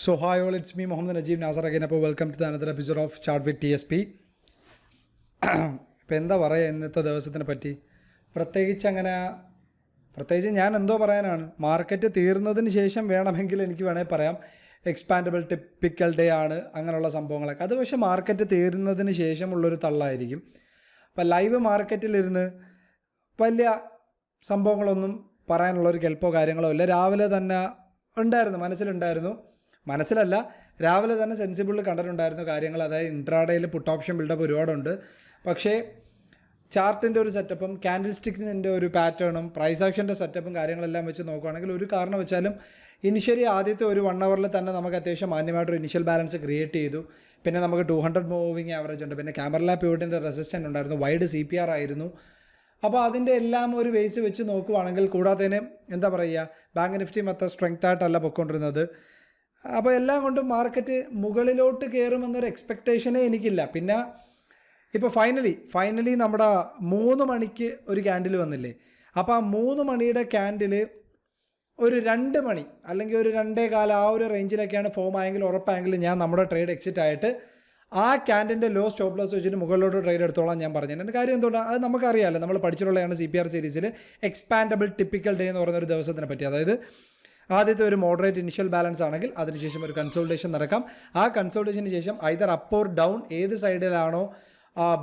So hi all, it's me Mohammed Najib Nazar again. അപ്പോൾ welcome to another episode of chart with T S P ഇപ്പം എന്താ പറയുക ഇന്നത്തെ ദിവസത്തിനെ പറ്റി? പ്രത്യേകിച്ച് അങ്ങനെ പ്രത്യേകിച്ച് ഞാൻ എന്തോ പറയാനാണ്. മാർക്കറ്റ് തീർന്നതിന് ശേഷം വേണമെങ്കിൽ എനിക്ക് വേണമെങ്കിൽ പറയാം. എക്സ്പാൻഡബിൾ ടിപ്പിക്കൽ ഡേ ആണ് അങ്ങനെയുള്ള സംഭവങ്ങളൊക്കെ. അത് പക്ഷേ മാർക്കറ്റ് തീർന്നതിന് ശേഷമുള്ളൊരു തള്ളായിരിക്കും. അപ്പം ലൈവ് മാർക്കറ്റിലിരുന്ന് വലിയ സംഭവങ്ങളൊന്നും പറയാനുള്ളൊരു കെൽപ്പോ കാര്യങ്ങളോ ഇല്ല. രാവിലെ തന്നെ ഉണ്ടായിരുന്നു മനസ്സിലുണ്ടായിരുന്നു. മനസ്സിലല്ല. രാവിലെ തന്നെ സെൻസിബിളിൽ കണ്ടിട്ടുണ്ടായിരുന്നു കാര്യങ്ങൾ അതായത് ഇൻട്രാഡേയിൽ പുട്ട് ഓപ്ഷൻ ബിൽഡപ്പ് ഒരുപാടുണ്ട്. പക്ഷേ ചാർട്ടിന്റെ ഒരു സെറ്റപ്പും ക്യാൻഡിൽ സ്റ്റിക്കിന്റെ ഒരു പാറ്റേണും പ്രൈസ് ആക്ഷന്റെ സെറ്റപ്പും കാര്യങ്ങളെല്ലാം വെച്ച് നോക്കുകയാണെങ്കിൽ ഒരു കാരണം വെച്ചാലും ഇനിഷ്യലി ആദ്യത്തെ ഒരു വൺ അവറിൽ തന്നെ നമുക്ക് അത്യാവശ്യം മാന്യമായിട്ടൊരു ഇനിഷ്യൽ ബാലൻസ് ക്രിയേറ്റ് ചെയ്തു. പിന്നെ നമുക്ക് ടു ഹൺഡ്രഡ് മൂവിങ് ആവറേജ് ഉണ്ട്. പിന്നെ ക്യാമറ പ്യൂട്ടിന്റെ റെസിസ്റ്റന്റ് ഉണ്ടായിരുന്നു. വൈഡ് സി പി ആർ ആയിരുന്നു. അപ്പോൾ അതിന്റെ എല്ലാം ഒരു ബേസ് വെച്ച് നോക്കുവാണെങ്കിൽ കൂടാതെ എന്താ പറയുക? ബാങ്ക് നിഫ്റ്റി മൊത്തം സ്ട്രെങ്ത് ആയിട്ടല്ല പൊയ്ക്കൊണ്ടിരുന്നത് അപ്പോൾ എല്ലാം കൊണ്ടും മാർക്കറ്റ് മുകളിലോട്ട് കയറുമെന്നൊരു എക്സ്പെക്റ്റേഷനേ എനിക്കില്ല. പിന്നെ ഇപ്പോൾ ഫൈനലി ഫൈനലി നമ്മുടെ മൂന്ന് മണിക്ക് ഒരു ക്യാൻഡിൽ വന്നില്ലേ? അപ്പോൾ ആ മൂന്ന് മണിയുടെ ക്യാൻഡിൽ ഒരു രണ്ട് മണി അല്ലെങ്കിൽ ഒരു രണ്ടേ കാലം ആ ഒരു റേഞ്ചിലൊക്കെയാണ് ഫോം ആയെങ്കിൽ ഉറപ്പായെങ്കിൽ ഞാൻ നമ്മുടെ ട്രേഡ് എക്സിറ്റ് ആയിട്ട് ആ ക്യാൻഡിന്റെ ലോ സ്റ്റോപ്പ് ലോസ് വെച്ചിട്ട് മുകളിലോട്ട് ട്രേഡ് എടുത്തോളാം ഞാൻ പറഞ്ഞു. എന്റെ കാര്യം എന്തുകൊണ്ടാണ് അത് നമുക്കറിയാമല്ലോ നമ്മൾ പഠിച്ചിട്ടുള്ളതാണ് സി പി ആർ സീരീസിൽ എക്സ്പാൻഡബിൾ ടിപ്പിക്കൽ ഡേ എന്ന് പറയുന്ന ഒരു ദിവസത്തിനെ പറ്റി. അതായത് ആദ്യത്തെ ഒരു മോഡറേറ്റ് ഇനിഷ്യൽ ബാലൻസ് ആണെങ്കിൽ അതിനുശേഷം ഒരു കൺസോൾട്ടേഷൻ നടക്കാം. ആ കൺസോൾട്ടേഷന് ശേഷം ഐതർ അപ്പ് ഓർ ഡൗൺ ഏത് സൈഡിലാണോ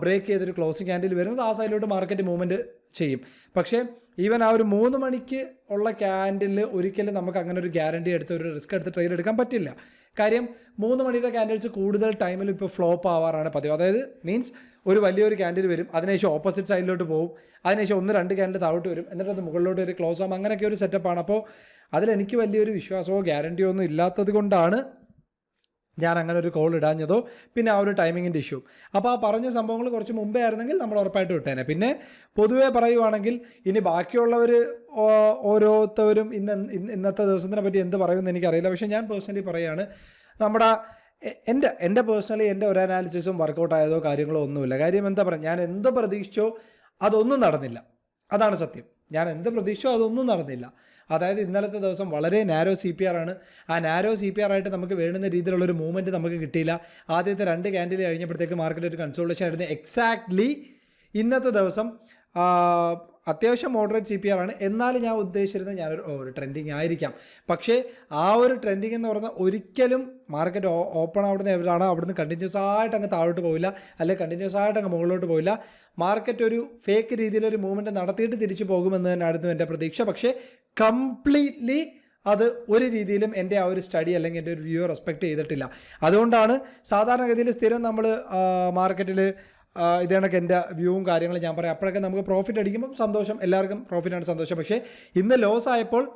ബ്രേക്ക് ചെയ്തൊരു ക്ലോസിംഗ് ക്യാൻഡിൽ വരുന്നത് ആ സൈഡിലോട്ട് മാർക്കറ്റ് മൂവ്മെന്റ് ചെയ്യും. പക്ഷേ ഈവൻ ആ ഒരു മൂന്ന് മണിക്ക് ഉള്ള ക്യാൻഡിൽ ഒരിക്കലും നമുക്ക് അങ്ങനെ ഒരു ഗ്യാരണ്ടി എടുത്ത് ഒരു റിസ്ക് എടുത്ത് ട്രേഡ് എടുക്കാൻ പറ്റില്ല. കാര്യം മൂന്ന് മണിയുടെ ക്യാൻഡിൽസ് കൂടുതൽ ടൈമിൽ ഇപ്പോൾ ഫ്ലോപ്പ് ആവാറാണ് പതിവ്. അതായത് മീൻസ് ഒരു വലിയൊരു ക്യാൻഡിൽ വരും അതിനുശേഷം ഓപ്പോസിറ്റ് സൈഡിലോട്ട് പോകും അതിനുശേഷം ഒന്ന് രണ്ട് ക്യാൻഡിൽ താഴോട്ട് വരും എന്നിട്ട് അത് മുകളിലോട്ട് ഒരു ക്ലോസ് ആകും അങ്ങനെയൊക്കെ ഒരു സെറ്റപ്പാണ് അപ്പോൾ അതിലെനിക്ക് വലിയൊരു വിശ്വാസമോ ഗ്യാരണ്ടിയോ ഒന്നും ഇല്ലാത്തത് കൊണ്ടാണ് ഞാൻ അങ്ങനെ ഒരു കോൾ ഇടാഞ്ഞതോ പിന്നെ ആ ഒരു ടൈമിങ്ങിന്റെ ഇഷ്യൂ അപ്പോൾ ആ പറഞ്ഞ സംഭവങ്ങൾ കുറച്ച് മുമ്പേ ആയിരുന്നെങ്കിൽ നമ്മൾ ഉറപ്പായിട്ട് വിട്ടേനെ പിന്നെ പൊതുവേ പറയുവാണെങ്കിൽ ഇനി ബാക്കിയുള്ളവർ ഓരോരുത്തവരും ഇന്ന് ഇന്ന് ഇന്നത്തെ ദിവസത്തിനെ പറ്റി എന്ത് പറയുമെന്ന് എനിക്കറിയില്ല. പക്ഷേ ഞാൻ പേഴ്സണലി പറയുകയാണ് നമ്മുടെ എന്റെ എന്റെ പേഴ്സണലി എന്റെ ഒരു അനാലിസിസും വർക്കൗട്ട് ആയതോ കാര്യങ്ങളോ ഒന്നുമില്ല. കാര്യം എന്താ പറയുക ഞാൻ എന്ത് പ്രതീക്ഷിച്ചോ അതൊന്നും നടന്നില്ല. അതാണ് സത്യം. ഞാൻ എന്ത് പ്രതീക്ഷിച്ചോ അതൊന്നും നടന്നില്ല. അതായത് ഇന്നലത്തെ ദിവസം വളരെ നാരോ സി പി ആർ ആണ്. ആ നാരോ സി പി ആർ ആയിട്ട് നമുക്ക് വേണ്ടുന്ന രീതിയിലുള്ള ഒരു മൂവ്മെന്റ് നമുക്ക് കിട്ടിയില്ല. ആദ്യത്തെ രണ്ട് ക്യാൻഡിൽ കഴിഞ്ഞപ്പോഴത്തേക്ക് മാർക്കറ്റ് ഒരു കൺസോൾട്ടേഷൻ ആയിരുന്നു. എക്സാക്ട്ലി ഇന്നത്തെ ദിവസം അത്യാവശ്യം മോഡറേറ്റ് സി പി ആർ ആണ്. എന്നാലും ഞാൻ ഉദ്ദേശിച്ചിരുന്നത് ഞാനൊരു ഒരു ട്രെൻഡിങ് ആയിരിക്കാം. പക്ഷേ ആ ഒരു ട്രെൻഡിങ് എന്ന് പറഞ്ഞാൽ ഒരിക്കലും മാർക്കറ്റ് ഓപ്പൺ ആവുന്ന എവിടെയാണ് അവിടുന്ന് കണ്ടിന്യൂസ് ആയിട്ട് അങ്ങ് താഴോട്ട് പോയില്ല അല്ലെങ്കിൽ കണ്ടിന്യൂസ് ആയിട്ട് അങ്ങ് മുകളിലോട്ട് പോയില്ല മാർക്കറ്റ് ഒരു ഫേക്ക് രീതിയിലൊരു മൂവ്മെന്റ് നടത്തിയിട്ട് തിരിച്ചു പോകുമെന്ന് തന്നെയായിരുന്നു എന്റെ പ്രതീക്ഷ. പക്ഷേ കംപ്ലീറ്റ്ലി അത് ഒരു രീതിയിലും എന്റെ ആ ഒരു സ്റ്റഡി അല്ലെങ്കിൽ എന്റെ ഒരു വ്യൂ റെസ്പെക്റ്റ് ചെയ്തിട്ടില്ല. അതുകൊണ്ടാണ് സാധാരണഗതിയിൽ സ്ഥിരം നമ്മൾ മാർക്കറ്റിൽ ഇത് കണക്ക് എന്റെ വ്യൂവും കാര്യങ്ങളും ഞാൻ പറയാം. അപ്പോഴൊക്കെ നമുക്ക് പ്രോഫിറ്റ് അടിക്കുമ്പം സന്തോഷം എല്ലാവർക്കും പ്രോഫിറ്റാണ് സന്തോഷം. പക്ഷേ ഇന്ന് ലോസ് ആയപ്പോൾ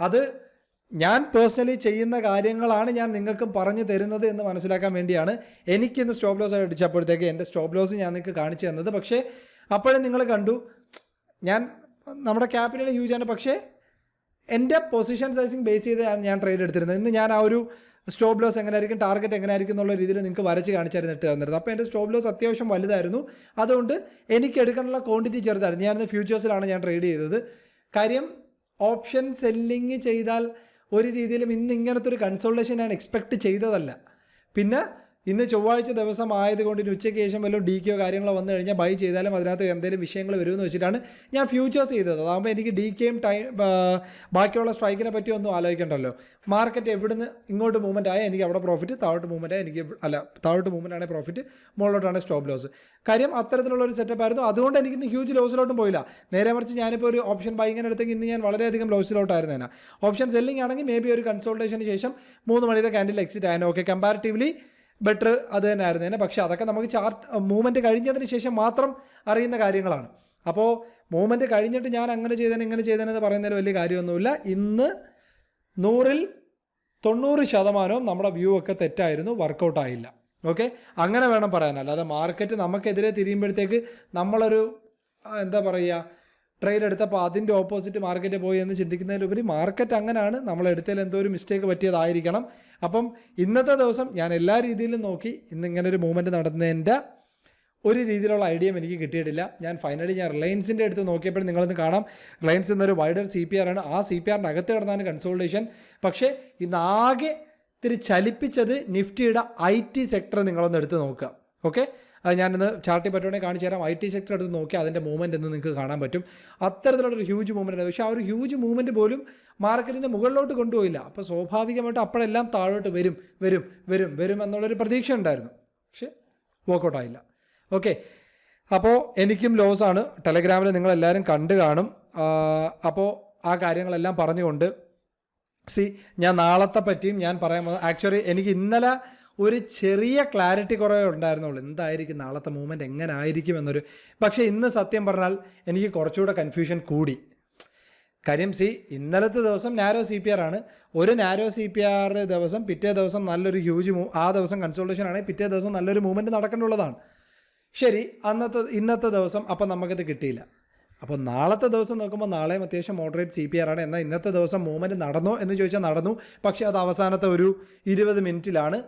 അത് ഞാൻ പേഴ്സണലി ചെയ്യുന്ന കാര്യങ്ങളാണ് ഞാൻ നിങ്ങൾക്കും പറഞ്ഞു തരുന്നത് എന്ന് മനസ്സിലാക്കാൻ വേണ്ടിയാണ് എനിക്കിന്ന് സ്റ്റോപ്പ് ലോസ് അടിച്ചപ്പോഴത്തേക്ക് എന്റെ സ്റ്റോപ്പ് ലോസ് ഞാൻ നിങ്ങൾക്ക് കാണിച്ചു തന്നത്. പക്ഷേ അപ്പോഴും നിങ്ങൾ കണ്ടു ഞാൻ നമ്മുടെ ക്യാപിറ്റൽ ഹ്യൂജ് ആണ്. പക്ഷേ എന്റെ പൊസിഷൻ സൈസിങ് ബേസ് ചെയ്ത് ഞാൻ ട്രേഡ് എടുത്തിരുന്നത്. ഇന്ന് ഞാൻ ആ ഒരു സ്റ്റോപ്പ് ലോസ് എങ്ങനെ ആയിരിക്കും ടാർഗറ്റ് എങ്ങനെ ആയിരിക്കും എന്നുള്ള രീതിയിൽ നിങ്ങൾക്ക് വരച്ച് കാണിച്ചായിരുന്നു ഇട്ട് തന്നിരുന്നത്. അപ്പോൾ എന്റെ സ്റ്റോപ്പ് ലോസ് അത്യാവശ്യം വലുതായിരുന്നു. അതുകൊണ്ട് എനിക്ക് എടുക്കാനുള്ള ക്വാണ്ടിറ്റി ചെറുതായിരുന്നു. ഞാനിന്ന് ഫ്യൂച്ചേഴ്സിലാണ് ഞാൻ ട്രേഡ് ചെയ്തത്. കാര്യം ഓപ്ഷൻ സെല്ലിങ് ചെയ്താൽ ഒരു രീതിയിലും ഇന്ന് ഇങ്ങനത്തെ ഒരു കൺസൾട്ടേഷൻ ഞാൻ എക്സ്പെക്റ്റ് ചെയ്തതല്ല. പിന്നെ ഇന്ന് ചൊവ്വാഴ്ച ദിവസം ആയതുകൊണ്ട് ഇനി ഉച്ചയ്ക്ക് ശേഷം വല്ലതും ഡി കെയോ കാര്യങ്ങളോ വന്നു കഴിഞ്ഞാൽ ബൈ ചെയ്താലും അതിനകത്ത് എന്തെങ്കിലും വിഷയങ്ങൾ വരുമെന്ന് വെച്ചിട്ടാണ് ഞാൻ ഫ്യൂച്ചേഴ്സ് ചെയ്തത്. അതാകുമ്പോൾ എനിക്ക് ഡി കെയും ടൈം ബാക്കിയുള്ള സ്ട്രൈക്കിനെ പറ്റി ഒന്നും ആലോചിക്കണ്ടല്ലോ. മാർക്കറ്റ് എവിടുന്ന് ഇങ്ങോട്ട് മൂവ്മെന്റ് ആയാൽ എനിക്ക് അവിടെ പ്രോഫിറ്റ് താഴോട്ട് മൂവ്മെന്റ് ആയാൽ എനിക്ക് അല്ല താഴോട്ട് മൂവ്മെന്റ് ആണെങ്കിൽ പ്രോഫിറ്റ് മുകളിലോട്ടാണ് സ്റ്റോപ്പ് ലോസ് കാര്യം അത്തരത്തിലുള്ള ഒരു സെറ്റപ്പ് ആയിരുന്നു. അതുകൊണ്ട് എനിക്ക് ഇന്ന് ഹ്യൂജ് ലോസിലോട്ടും പോയില്ല. നേരെ മറിച്ച് ഞാനിപ്പോൾ ഒരു ഓപ്ഷൻ ബൈങ്ങിന് എടുത്തെങ്കിൽ ഇന്ന് ഞാൻ വളരെയധികം ലോസിലോട്ടായിരുന്നു തന്നെ ഓപ്ഷൻ സെല്ലിംഗ് ആണെങ്കിൽ മേ ബി ഒരു കൺസൾട്ടേഷന് ശേഷം മൂന്ന് മണിയുടെ ക്യാൻഡിൽ എക്സിറ്റ് ആയിരുന്നു ഓക്കെ കമ്പാരിറ്റീവ്ലി ബെറ്റർ അത് തന്നെ ആയിരുന്നു തന്നെ പക്ഷേ അതൊക്കെ നമുക്ക് ചാർട്ട് മൂവ്മെന്റ് കഴിഞ്ഞതിന് ശേഷം മാത്രം അറിയുന്ന കാര്യങ്ങളാണ്. അപ്പോൾ മൂവ്മെന്റ് കഴിഞ്ഞിട്ട് ഞാൻ അങ്ങനെ ചെയ്തേനെ ഇങ്ങനെ ചെയ്തേനെന്ന് പറയുന്നതിൽ വലിയ കാര്യമൊന്നുമില്ല. ഇന്ന് നൂറിൽ തൊണ്ണൂറ് ശതമാനവും നമ്മുടെ വ്യൂ ഒക്കെ തെറ്റായിരുന്നു വർക്കൗട്ട് ആയില്ല. ഓക്കെ അങ്ങനെ വേണം പറയാൻ അല്ലാതെ മാർക്കറ്റ് നമുക്കെതിരെ തിരിയുമ്പോഴത്തേക്ക് നമ്മളൊരു എന്താ പറയുക ട്രേഡ് എടുത്തപ്പോൾ അതിന്റെ ഓപ്പോസിറ്റ് മാർക്കറ്റ് പോയി എന്ന് ചിന്തിക്കുന്നതിലുപരി മാർക്കറ്റ് അങ്ങനെയാണ് നമ്മൾ എടുത്തതിൽ എന്തോ ഒരു മിസ്റ്റേക്ക് പറ്റിയതായിരിക്കണം. അപ്പം ഇന്നത്തെ ദിവസം ഞാൻ എല്ലാ രീതിയിലും നോക്കി ഇന്ന് ഇങ്ങനെ ഒരു മൂവ്മെന്റ് നടന്നതിന്റെ ഒരു രീതിയിലുള്ള ഐഡിയ എനിക്ക് കിട്ടിയിട്ടില്ല. ഞാൻ ഫൈനലി ഞാൻ റിലയൻസിന്റെ അടുത്ത് നോക്കിയപ്പോൾ നിങ്ങളൊന്ന് കാണാം. റിലയൻസ് എന്നൊരു വൈഡർ സി പി ആർ ആണ്. ആ സി പി ആറിന്റെ അകത്ത് കിടന്നാണ് കൺസോൾട്ടേഷൻ പക്ഷേ ഇന്ന് ആകെ ഇത്തിരി ചലിപ്പിച്ചത് നിഫ്റ്റിയുടെ ഐ ടി സെക്ടർ നിങ്ങളൊന്ന് എടുത്ത് നോക്കുക. ഓക്കെ അത് ഞാനിന്ന് ചാർട്ടി പറ്റുവാണെങ്കിൽ കാണിച്ചു തരാം. ഐ ടി സെക്ടർ എടുത്ത് നോക്കി അതിന്റെ മൂവ്മെന്റ് എന്ന് നിങ്ങൾക്ക് കാണാൻ പറ്റും. അത്തരത്തിലുള്ളൊരു ഹ്യൂജ് മൂവ്മെന്റ് പക്ഷേ ആ ഒരു ഹ്യൂജ് മൂവ്മെന്റ് പോലും മാർക്കറ്റിന്റെ മുകളിലോട്ട് കൊണ്ടുപോയില്ല. അപ്പോൾ സ്വാഭാവികമായിട്ട് അപ്പോഴെല്ലാം താഴോട്ട് വരും വരും വരും വരും എന്നുള്ളൊരു പ്രതീക്ഷ ഉണ്ടായിരുന്നു. പക്ഷേ വർക്കൗട്ട് ആയില്ല. ഓക്കെ അപ്പോൾ എനിക്കും ലോസാണ് ടെലഗ്രാമിൽ നിങ്ങളെല്ലാവരും കണ്ടു കാണും. അപ്പോൾ ആ കാര്യങ്ങളെല്ലാം പറഞ്ഞുകൊണ്ട് സി ഞാൻ നാളത്തെ പറ്റിയും ഞാൻ പറയാൻ ആക്ച്വലി എനിക്ക് ഇന്നലെ ഒരു ചെറിയ ക്ലാരിറ്റി കുറവേ ഉണ്ടായിരുന്നുള്ളൂ. എന്തായിരിക്കും നാളത്തെ മൂവ്മെന്റ് എങ്ങനെ ആയിരിക്കും എന്നൊരു പക്ഷേ ഇന്ന് സത്യം പറഞ്ഞാൽ എനിക്ക് കുറച്ചുകൂടെ കൺഫ്യൂഷൻ കൂടി. കാര്യം സി ഇന്നലത്തെ ദിവസം നാരോ സി പി ആർ ആണ്. ഒരു നാരോ സി പി ആർ ദിവസം പിറ്റേ ദിവസം നല്ലൊരു ഹ്യൂജ് മൂവ് ആ ദിവസം കൺസൾട്ടേഷൻ ആണെങ്കിൽ പിറ്റേ ദിവസം നല്ലൊരു മൂവ്മെന്റ് നടക്കേണ്ടുള്ളതാണ്. ശരി അന്നത്തെ ഇന്നത്തെ ദിവസം അപ്പം നമുക്കിത് കിട്ടിയില്ല. അപ്പോൾ നാളത്തെ ദിവസം നോക്കുമ്പോൾ നാളെയും അത്യാവശ്യം മോഡറേറ്റ് സി പി ആർ ആണ്. എന്നാൽ ഇന്നത്തെ ദിവസം മൂവ്മെന്റ് നടന്നോ എന്ന് ചോദിച്ചാൽ നടന്നു. പക്ഷേ അത് അവസാനത്തെ ഒരു ഇരുപത് മിനിറ്റിലാണ്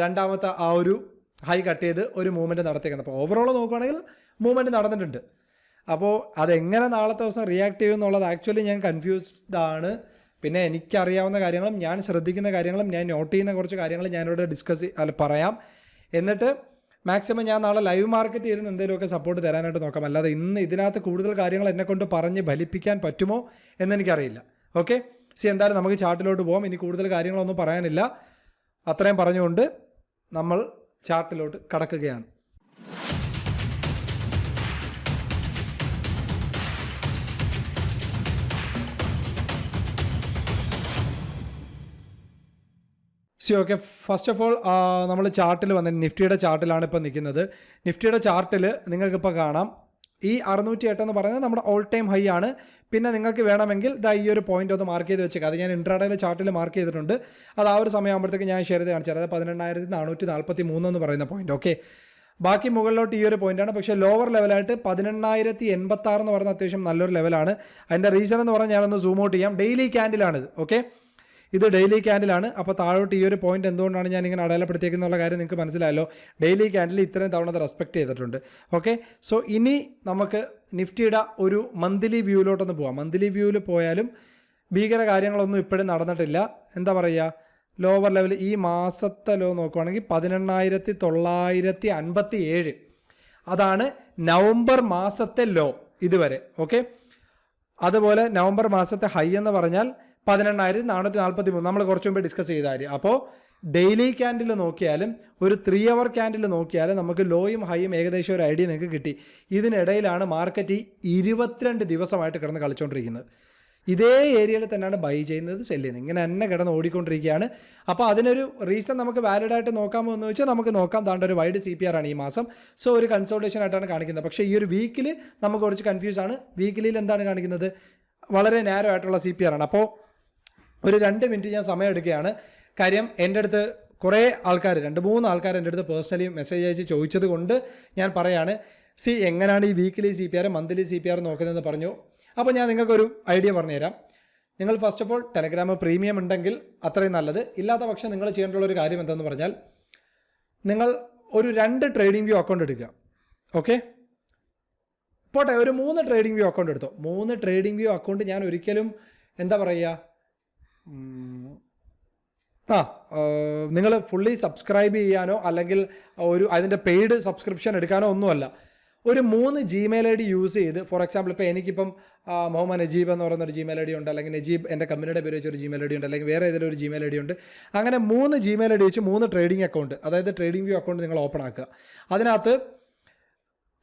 രണ്ടാമത്തെ ആ ഒരു ഹൈ കട്ട് ചെയ്ത് ഒരു മൂവ്മെന്റ് നടത്തിയേക്കുന്നത്. അപ്പോൾ ഓവറോൾ നോക്കുകയാണെങ്കിൽ മൂവ്മെന്റ് നടന്നിട്ടുണ്ട്. അപ്പോൾ അതെങ്ങനെ നാളത്തെ ദിവസം റിയാക്ട് ചെയ്യും എന്നുള്ളത് ആക്ച്വലി ഞാൻ കൺഫ്യൂസ്ഡ് ആണ്. പിന്നെ എനിക്കറിയാവുന്ന കാര്യങ്ങളും ഞാൻ ശ്രദ്ധിക്കുന്ന കാര്യങ്ങളും ഞാൻ നോട്ട് ചെയ്യുന്ന കുറച്ച് കാര്യങ്ങൾ ഞാനിവിടെ ഡിസ്കസ് അല്ല പറയാം. എന്നിട്ട് മാക്സിമം ഞാൻ നാളെ ലൈവ് മാർക്കറ്റ് ഇരുന്ന് എന്തെങ്കിലുമൊക്കെ സപ്പോർട്ട് തരാനായിട്ട് നോക്കാം. അല്ലാതെ ഇന്ന് ഇതിനകത്ത് കൂടുതൽ കാര്യങ്ങൾ എന്നെക്കൊണ്ട് പറഞ്ഞ് ഫലിപ്പിക്കാൻ പറ്റുമോ എന്നെനിക്കറിയില്ല ഓക്കെ സി എന്തായാലും നമുക്ക് ചാർട്ടിലോട്ട് പോകാം ഇനി കൂടുതൽ കാര്യങ്ങളൊന്നും പറയാനില്ല. അത്രയും പറഞ്ഞുകൊണ്ട് നമ്മൾ ചാർട്ടിലോട്ട് കടക്കുകയാണ്. See okay first of all നമ്മൾ ചാർട്ടിൽ വന്ന നിഫ്റ്റിയുടെ ചാർട്ടിലാണ് ഇപ്പോൾ നിൽക്കുന്നത്. നിഫ്റ്റിയുടെ ചാർട്ടിൽ നിങ്ങൾക്കിപ്പോൾ കാണാം. ഈ അറുന്നൂറ്റി എട്ട് എന്ന് പറയുന്നത് നമ്മുടെ ഓൾ ടൈം ഹൈ ആണ്. പിന്നെ നിങ്ങൾക്ക് വേണമെങ്കിൽ ദാ ഈ ഒരു പോയിന്റ് ഒന്ന് മാർക്ക് ചെയ്ത് വെച്ചേക്കാം. അത് ഞാൻ ഇൻട്രാഡേയിലെ ചാർട്ടിൽ മാർക്ക് ചെയ്തിട്ടുണ്ട്. അത് ആ ഒരു സമയമാകുമ്പോഴത്തേക്ക് ഞാൻ ഷെയർ ചെയ്ത് കാണിച്ചത് അതായത് പതിനെണ്ണായിരത്തി നാനൂറ്റി നാൽപ്പത്തി മൂന്ന് എന്ന് പറയുന്ന പോയിന്റ് ഓക്കെ ബാക്കി മുകളിലോട്ട് ഈ ഒരു പോയിന്റാണ് പക്ഷേ ലോവർ ലെവലായിട്ട് പതിനെണ്ണായിരത്തി എൺപത്തി ആറ് എന്ന് പറയുന്ന അത്യാവശ്യം നല്ലൊരു ലെവലാണ് അതിന്റെ റീസൺ എന്ന് പറഞ്ഞാൽ ഞാനൊന്ന് സൂം ഔട്ട് ചെയ്യാം. ഡെയിലി ക്യാൻഡിലാണിത് ഓക്കെ ഇത് ഡെയിലി ക്യാൻഡിലാണ്. അപ്പോൾ താഴോട്ട് ഈ ഒരു പോയിന്റ് എന്തുകൊണ്ടാണ് ഞാൻ ഇങ്ങനെ അടയാളപ്പെടുത്തിയേക്കുന്നുള്ള കാര്യം നിങ്ങൾക്ക് മനസ്സിലായല്ലോ. ഡെയിലി ക്യാൻഡിൽ ഇത്രയും തവണ റെസ്പെക്ട് ചെയ്തിട്ടുണ്ട്. ഓക്കെ? സോ ഇനി നമുക്ക് നിഫ്റ്റിയുടെ ഒരു മന്ത്ലി വ്യൂവിലോട്ടൊന്ന് പോവാം. മന്ത്ലി വ്യൂവിൽ പോയാലും ഭീകര കാര്യങ്ങളൊന്നും ഇപ്പോഴും നടന്നിട്ടില്ല. എന്താ പറയുക? ലോവർ ലെവൽ ഈ മാസത്തെ ലോ നോക്കുവാണെങ്കിൽ പതിനെണ്ണായിരത്തി തൊള്ളായിരത്തി അൻപത്തി ഏഴ് അതാണ് നവംബർ മാസത്തെ ലോ ഇതുവരെ. ഓക്കെ? അതുപോലെ നവംബർ മാസത്തെ ഹൈ എന്ന് പറഞ്ഞാൽ പതിനെണ്ണായിരത്തി നാനൂറ്റി നാൽപ്പത്തി മൂന്ന് നമ്മൾ കുറച്ച് മുമ്പ് ഡിസ്കസ് ചെയ്ത കാര്യം. അപ്പോൾ ഡെയിലി ക്യാൻഡിൽ നോക്കിയാലും ഒരു ത്രീ അവർ ക്യാൻഡിൽ നോക്കിയാലും നമുക്ക് ലോയും ഹൈയും ഏകദേശം ഒരു ഐഡിയ നിങ്ങൾക്ക് കിട്ടി. ഇതിനിടയിലാണ് മാർക്കറ്റ് ഈ ഇരുപത്തിരണ്ട് ദിവസമായിട്ട് കിടന്ന് കളിച്ചുകൊണ്ടിരിക്കുന്നത് ഇതേ ഏരിയയിൽ തന്നെയാണ് ബൈ ചെയ്യുന്നത് സെൽ ചെയ്യുന്നത്. ഇങ്ങനെ തന്നെ കിടന്ന് ഓടിക്കൊണ്ടിരിക്കുകയാണ്. അപ്പോൾ അതിനൊരു റീസൺ നമുക്ക് വാലിഡ് ആയിട്ട് നോക്കാമോ എന്ന് വെച്ചാൽ നമുക്ക് നോക്കാം. താണ്ട ഒരു വൈഡ് സി പി ആർ ആണ് ഈ മാസം. സോ ഒരു കൺസൾട്ടേഷൻ ആയിട്ടാണ് കാണിക്കുന്നത്. പക്ഷേ ഈ ഒരു വീക്കിൽ നമുക്ക് കുറച്ച് കൺഫ്യൂസ് ആണ്. വീക്കിലിൽ എന്താണ് കാണിക്കുന്നത്? വളരെ നാരോ ആയിട്ടുള്ള സി പി ആർ ആണ്. അപ്പോൾ ഒരു രണ്ട് മിനിറ്റ് ഞാൻ സമയം എടുക്കുകയാണ് കാര്യം എന്റെ അടുത്ത് കുറേ ആൾക്കാർ രണ്ട് മൂന്ന് ആൾക്കാർ എന്റെ അടുത്ത് പേഴ്സണലി മെസ്സേജ് അയച്ച് ചോദിച്ചത് കൊണ്ട് ഞാൻ പറയാണ് സി എങ്ങനെയാണ് ഈ weekly C P R monthly C P R നോക്കുന്നതെന്ന് പറഞ്ഞു. അപ്പോൾ ഞാൻ നിങ്ങൾക്കൊരു ഐഡിയ പറഞ്ഞുതരാം. നിങ്ങൾ first of all Telegram premium ഉണ്ടെങ്കിൽ അത്രയും നല്ലത്. ഇല്ലാത്ത പക്ഷം നിങ്ങൾ ചെയ്യേണ്ടുള്ള ഒരു കാര്യം എന്താണെന്ന് പറഞ്ഞാൽ നിങ്ങൾ ഒരു രണ്ട് ട്രേഡിംഗ് വ്യൂ അക്കൗണ്ട് എടുക്കുക. ഓക്കെ പോട്ടെ ഒരു മൂന്ന് ട്രേഡിംഗ് വ്യൂ അക്കൗണ്ട് എടുത്തോ. മൂന്ന് ട്രേഡിംഗ് വ്യൂ അക്കൗണ്ട് ഞാൻ ഒരിക്കലും എന്താ പറയുക ആ നിങ്ങൾ ഫുള്ളി സബ്സ്ക്രൈബ് ചെയ്യാനോ അല്ലെങ്കിൽ ഒരു അതിന്റെ പെയ്ഡ് സബ്സ്ക്രിപ്ഷൻ എടുക്കാനോ ഒന്നുമല്ല. ഒരു മൂന്ന് ജിമെയിൽ ഐ ഡി യൂസ് ചെയ്ത് ഫോർ എക്സാമ്പിൾ ഇപ്പോൾ എനിക്കിപ്പം മുഹമ്മദ് നജീബ് എന്ന് പറയുന്ന ഒരു ജിമെയിൽ ഐ ഡി ഉണ്ട് അല്ലെങ്കിൽ നജീബ് എന്റെ കമ്പനിയുടെ പേര് വെച്ച് ഒരു ജിമെയിൽ ഐ ഡി ഉണ്ട് അല്ലെങ്കിൽ വേറെ ഏതെങ്കിലും ഒരു ജിമെയിൽ ഐ ഡി ഉണ്ട്. അങ്ങനെ മൂന്ന് ജിമെയിൽ ഐ ഡി വെച്ച് മൂന്ന് ട്രേഡിംഗ് അക്കൗണ്ട് അതായത് ട്രേഡിംഗ് വ്യൂ അക്കൗണ്ട് നിങ്ങൾ ഓപ്പൺ ആക്കുക. അതിനകത്ത്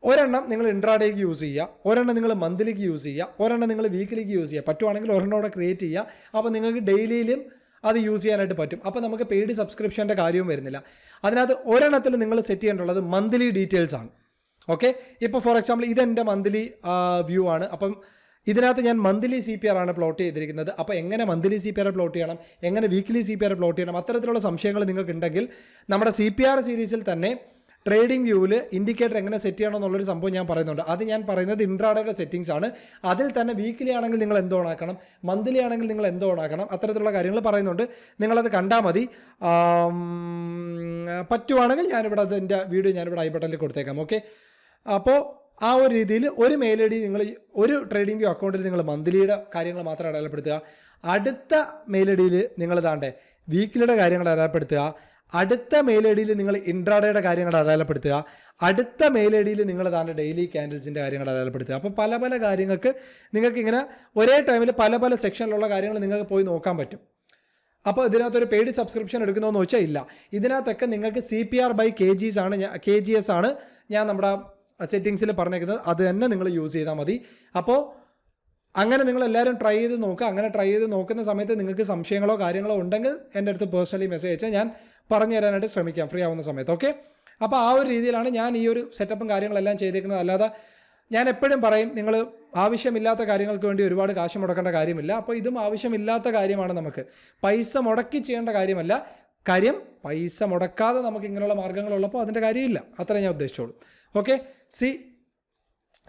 ഒരെണ്ണം നിങ്ങൾ ഇൻട്രാഡേക്ക് യൂസ് ചെയ്യുക ഒരെണ്ണം നിങ്ങൾ മന്ത്ലിക്ക് യൂസ് ചെയ്യുക ഒരെണ്ണം നിങ്ങൾ വീക്കിലേക്ക് യൂസ് ചെയ്യുക. പറ്റുവാണെങ്കിൽ ഒരെണ്ണം കൂടെ ക്രിയേറ്റ് ചെയ്യുക. അപ്പോൾ നിങ്ങൾക്ക് ഡെയിലിയിലും അത് യൂസ് ചെയ്യാനായിട്ട് പറ്റും. അപ്പോൾ നമുക്ക് പെയ്ഡ് സബ്സ്ക്രിപ്ഷന്റെ കാര്യവും വരുന്നില്ല. അതിനകത്ത് ഒരെണ്ണത്തിൽ നിങ്ങൾ സെറ്റ് ചെയ്യേണ്ടുള്ളത് മന്ത്ലി ഡീറ്റെയിൽസ് ആണ്. ഓക്കെ ഇപ്പോൾ ഫോർ എക്സാമ്പിൾ ഇതെന്റെ മന്ത്ലി വ്യൂ ആണ്. അപ്പം ഇതിനകത്ത് ഞാൻ മന്ത്ലി സി പി ആർ ആണ് പ്ലോട്ട് ചെയ്തിരിക്കുന്നത്. അപ്പോൾ എങ്ങനെ monthly C P R plot ചെയ്യണം? എങ്ങനെ weekly C P R plot ചെയ്യണം? അത്തരത്തിലുള്ള സംശയങ്ങൾ നിങ്ങൾക്കുണ്ടെങ്കിൽ നമ്മുടെ സി പി ആർ സീരീസിൽ തന്നെ ട്രേഡിംഗ് വ്യൂവിൽ ഇൻഡിക്കേറ്റർ എങ്ങനെ സെറ്റ് ചെയ്യണം എന്നുള്ളൊരു സംഭവം ഞാൻ പറയുന്നുണ്ട്. അത് ഞാൻ പറയുന്നത് ഇൻട്രാഡേയുടെ സെറ്റിംഗ്സ് ആണ്. അതിൽ തന്നെ വീക്കിലി ആണെങ്കിൽ നിങ്ങൾ എന്ത് ഓണാക്കണം മന്ത്ലി ആണെങ്കിൽ നിങ്ങൾ എന്ത് ഓണാക്കണം അത്തരത്തിലുള്ള കാര്യങ്ങൾ പറയുന്നുണ്ട്. നിങ്ങളത് കണ്ടാൽ മതി. പറ്റുവാണെങ്കിൽ ഞാനിവിടെ അതിന്റെ വീഡിയോ ഞാനിവിടെ ഐ ബട്ടണിൽ കൊടുത്തേക്കാം. ഓക്കെ അപ്പോൾ ആ ഒരു രീതിയിൽ ഒരു മെയിൽ ഐ ഡി നിങ്ങൾ ഒരു ട്രേഡിംഗ് വ്യൂ അക്കൗണ്ടിൽ നിങ്ങൾ മന്ത്ലിയുടെ കാര്യങ്ങൾ മാത്രം അടയാളപ്പെടുത്തുക. അടുത്ത മെയിൽ ഐ ഡിയിൽ നിങ്ങൾ താണ്ടേ വീക്കിലിയുടെ കാര്യങ്ങൾ അടയാളപ്പെടുത്തുക. അടുത്ത മെയിൽ ഐ ഡിയിൽ നിങ്ങൾ ഇൻട്രാഡേയുടെ കാര്യങ്ങൾ അടയാളപ്പെടുത്തുക. അടുത്ത മെയിൽ ഐ ഡിയിൽ നിങ്ങൾ താന്റെ ഡെയിലി ക്യാൻഡിൽസിന്റെ കാര്യങ്ങൾ അടയാളപ്പെടുത്തുക. അപ്പോൾ പല പല കാര്യങ്ങൾക്ക് നിങ്ങൾക്ക് ഇങ്ങനെ ഒരേ ടൈമിൽ പല പല സെക്ഷനിലുള്ള കാര്യങ്ങൾ നിങ്ങൾക്ക് പോയി നോക്കാൻ പറ്റും. അപ്പോൾ ഇതിനകത്തൊരു പെയ്ഡ് സബ്സ്ക്രിപ്ഷൻ എടുക്കുന്നതെന്ന് വെച്ചാൽ ഇല്ല. ഇതിനകത്തൊക്കെ നിങ്ങൾക്ക് C P R by K Jees ആണ് കെ ജി എസ് ആണ് ഞാൻ നമ്മുടെ സെറ്റിങ്സിൽ പറഞ്ഞേക്കുന്നത്. അത് തന്നെ നിങ്ങൾ യൂസ് ചെയ്താൽ മതി. അപ്പോൾ അങ്ങനെ നിങ്ങൾ എല്ലാവരും ട്രൈ ചെയ്ത് നോക്കുക അങ്ങനെ ട്രൈ ചെയ്ത് നോക്കുന്ന സമയത്ത് നിങ്ങൾക്ക് സംശയങ്ങളോ കാര്യങ്ങളോ ഉണ്ടെങ്കിൽ എന്റെ അടുത്ത് പേഴ്സണലി മെസ്സേജ് അയച്ചാൽ ഞാൻ പറഞ്ഞു തരാനായിട്ട് ശ്രമിക്കാം ഫ്രീ ആവുന്ന സമയത്ത് ഓക്കെ അപ്പോൾ ആ ഒരു രീതിയിലാണ് ഞാൻ ഈ ഒരു സെറ്റപ്പും കാര്യങ്ങളെല്ലാം ചെയ്തേക്കുന്നത്. അല്ലാതെ ഞാൻ എപ്പോഴും പറയും നിങ്ങൾ ആവശ്യമില്ലാത്ത കാര്യങ്ങൾക്ക് വേണ്ടി ഒരുപാട് കാശ് മുടക്കേണ്ട കാര്യമില്ല. അപ്പോൾ ഇതും ആവശ്യമില്ലാത്ത കാര്യമാണ് നമുക്ക്. പൈസ മുടക്കി ചെയ്യേണ്ട കാര്യമല്ല. കാര്യം പൈസ മുടക്കാതെ നമുക്ക് ഇങ്ങനെയുള്ള മാർഗങ്ങളുള്ളപ്പോൾ അതിന്റെ കാര്യമില്ല. അത്രേ ഞാൻ ഉദ്ദേശിച്ചോളൂ. ഓക്കെ സി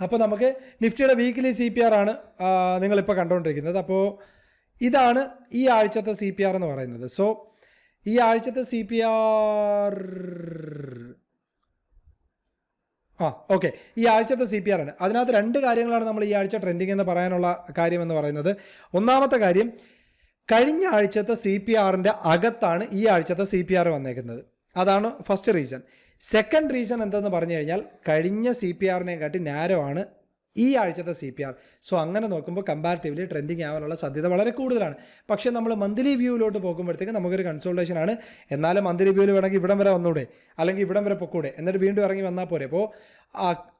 അപ്പോൾ നമുക്ക് നിഫ്റ്റിയുടെ വീക്കിലി സി പി ആർ ആണ് നിങ്ങളിപ്പോൾ കണ്ടുകൊണ്ടിരിക്കുന്നത്. അപ്പോൾ ഇതാണ് ഈ ആഴ്ചത്തെ സി പി ആർ എന്ന് പറയുന്നത്. സോ ഈ ആഴ്ചത്തെ സി പി ആർ ആ ഓക്കെ. ഈ ആഴ്ചത്തെ സി പി ആർ ആണ്. അതിനകത്ത് രണ്ട് കാര്യങ്ങളാണ് നമ്മൾ ഈ ആഴ്ച ട്രെൻഡിങ് എന്ന് പറയാനുള്ള കാര്യം എന്ന് പറയുന്നത്. ഒന്നാമത്തെ കാര്യം കഴിഞ്ഞ ആഴ്ചത്തെ സി പി ആറിന്റെ അകത്താണ് ഈ ആഴ്ചത്തെ സി പി ആർ വന്നേക്കുന്നത്. അതാണ് ഫസ്റ്റ് റീസൺ സെക്കൻഡ് റീസൺ എന്തെന്ന് പറഞ്ഞു കഴിഞ്ഞാൽ കഴിഞ്ഞ സി പി ആറിനെ കാട്ടി നാരോ ആണ് ഈ ആഴ്ചത്തെ സി പി ആർ സോ അങ്ങനെ നോക്കുമ്പോൾ കമ്പാരിറ്റീവ്ലി ട്രെൻഡിങ് ആവാനുള്ള സാധ്യത വളരെ കൂടുതലാണ്. പക്ഷേ നമ്മൾ മന്ത്ലി വ്യൂവിലോട്ട് പോകുമ്പോഴത്തേക്ക് നമുക്കൊരു കൺസൾട്ടേഷൻ ആണ്. എന്നാലും മന്ത്ലി വ്യൂവിൽ വേണമെങ്കിൽ ഇവിടം വരെ വന്നൂടെ? അല്ലെങ്കിൽ ഇവിടം വരെ പൊക്കൂടെ? എന്നിട്ട് വീണ്ടും ഇറങ്ങി വന്നാൽ പോരെ? അപ്പോൾ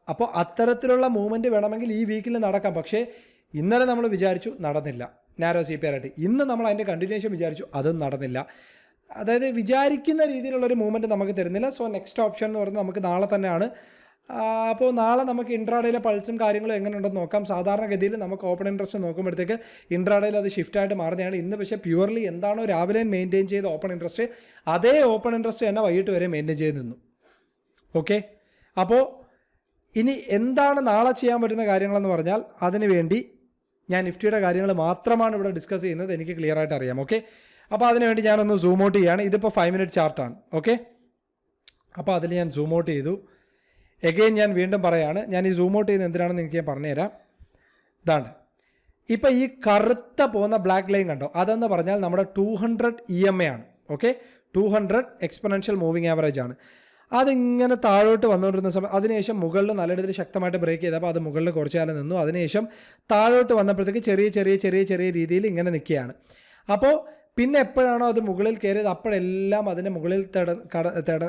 അപ്പോൾ അത്തരത്തിലുള്ള മൂവ്മെന്റ് വേണമെങ്കിൽ ഈ വീക്കിൽ നടക്കാം. പക്ഷേ ഇന്നലെ നമ്മൾ വിചാരിച്ചു നടന്നില്ല. നാരോ സി പി ആർ ആയിട്ട്. ഇന്ന് നമ്മൾ അതിന്റെ കണ്ടിന്യൂഷൻ വിചാരിച്ചു അതും നടന്നില്ല. അതായത് വിചാരിക്കുന്ന രീതിയിലുള്ളൊരു മൂവ്മെന്റ് നമുക്ക് തരുന്നില്ല. സോ നെക്സ്റ്റ് ഓപ്ഷൻ എന്ന് പറയുന്നത് നമുക്ക് നാളെ തന്നെയാണ് അപ്പോൾ നാളെ നമുക്ക് ഇൻട്രാഡേയിലെ പൾസും കാര്യങ്ങളും എങ്ങനെയുണ്ടെന്ന് നോക്കാം. സാധാരണഗതിയിൽ നമുക്ക് ഓപ്പൺ ഇൻട്രസ്റ്റ് നോക്കുമ്പോഴത്തേക്ക് ഇൻട്രാഡേയിൽ അത് ഷിഫ്റ്റായിട്ട് മാറുന്നതാണ്. ഇന്ന് പക്ഷേ പ്യുവർലി എന്താണോ രാവിലെ മെയിന്റെയിൻ ചെയ്ത ഓപ്പൺ ഇൻട്രസ്റ്റ് അതേ ഓപ്പൺ ഇൻട്രസ്റ്റ് തന്നെ വൈകിട്ട് വരെ മെയിന്റെയിൻ ചെയ്ത് നിന്നു. ഓക്കെ അപ്പോൾ ഇനി എന്താണ് നാളെ ചെയ്യാൻ പറ്റുന്ന കാര്യങ്ങളെന്ന് പറഞ്ഞാൽ അതിന് വേണ്ടി ഞാൻ നിഫ്റ്റിയുടെ കാര്യങ്ങൾ മാത്രമാണ് ഇവിടെ ഡിസ്കസ് ചെയ്യുന്നത്. എനിക്ക് ക്ലിയർ ആയിട്ട് അറിയാം. ഓക്കെ അപ്പോൾ അതിനുവേണ്ടി ഞാനൊന്ന് സൂം ഔട്ട് ചെയ്യുകയാണ് ഇതിപ്പോൾ ഫൈവ് മിനിറ്റ് ചാർട്ടാണ് ഓക്കെ അപ്പോൾ അതിൽ ഞാൻ സൂം ഔട്ട് ചെയ്തു. എഗെയിൻ ഞാൻ വീണ്ടും പറയാണ് ഞാൻ ഈ സൂം ഔട്ട് ചെയ്യുന്നത് എന്തിനാണെന്ന് എനിക്ക് ഞാൻ പറഞ്ഞുതരാം. ഇതാണ്. ഇപ്പോൾ ഈ കറുത്ത പോകുന്ന ബ്ലാക്ക് ലൈൻ കണ്ടോ? അതെന്ന് പറഞ്ഞാൽ നമ്മുടെ two hundred E M A ആണ്. Okay two hundred exponential moving average ആണ്. അതിങ്ങനെ താഴോട്ട് വന്നുകൊണ്ടിരുന്ന സമയം അതിനുശേഷം മുകളിൽ നല്ല രീതിയിൽ ശക്തമായിട്ട് ബ്രേക്ക് ചെയ്തപ്പോൾ അത് മുകളിൽ കുറച്ച് കാലം നിന്നു. അതിനുശേഷം താഴോട്ട് വന്നപ്പോഴത്തേക്ക് ചെറിയ ചെറിയ ചെറിയ ചെറിയ രീതിയിൽ ഇങ്ങനെ നിൽക്കുകയാണ്. അപ്പോൾ പിന്നെ എപ്പോഴാണോ അത് മുകളിൽ കയറിയത്? അപ്പോഴെല്ലാം അതിന്റെ മുകളിൽ തട കട തട